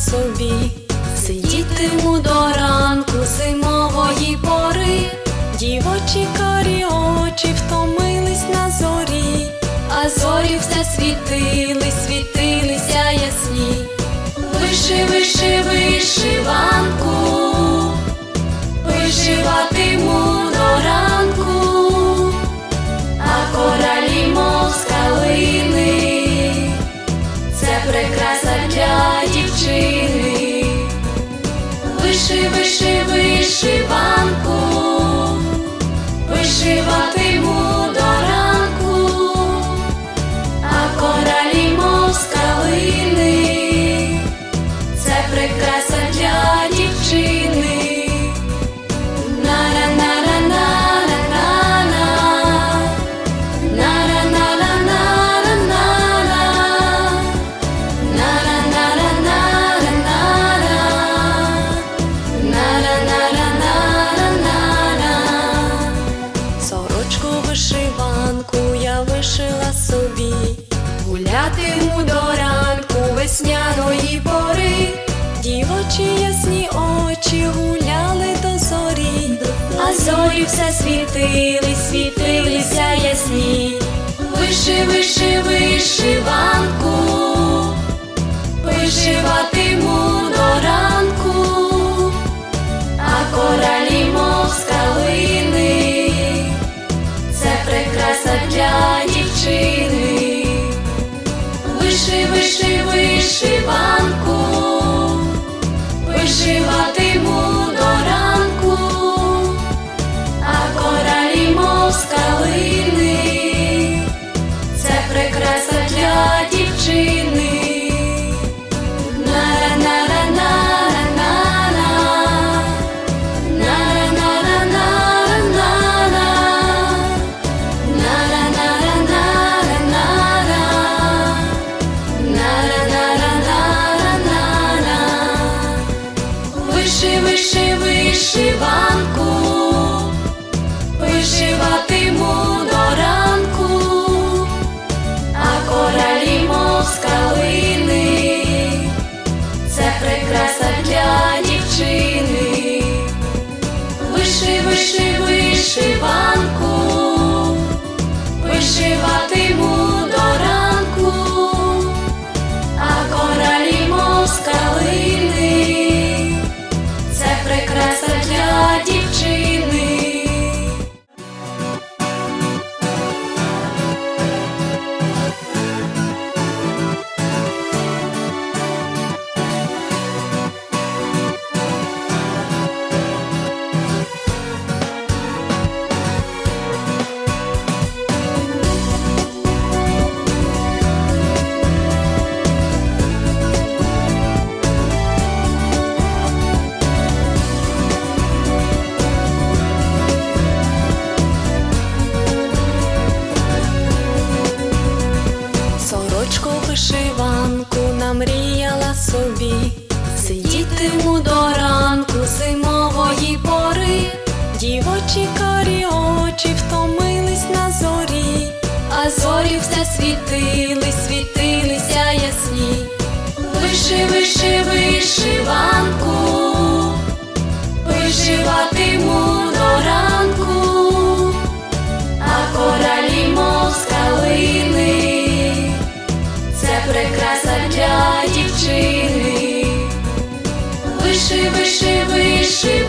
собі, сидітиму до ранку зимової пори, дівочі карі очі втомились на зорі, а зорі все світили, світилися ясні, виши, виши, вишива. Дівчини. Виши, виши, вишиванку, вишиватиму вишиванку я вишила собі, гулятиму до ранку весняної пори, дівочі ясні очі гуляли до зорі, а зорі все світили, світилися ясні. Виши, виши, вишиванку, йому до ранку зимової пори, дівочі карі очі втомились на зорі, а зорі все світили, світилися ясні. Виши, виши, вишиванку, вишиватиму до ранку, а коралі мов скалини, це прекраса для дівчини виши, виши, виши.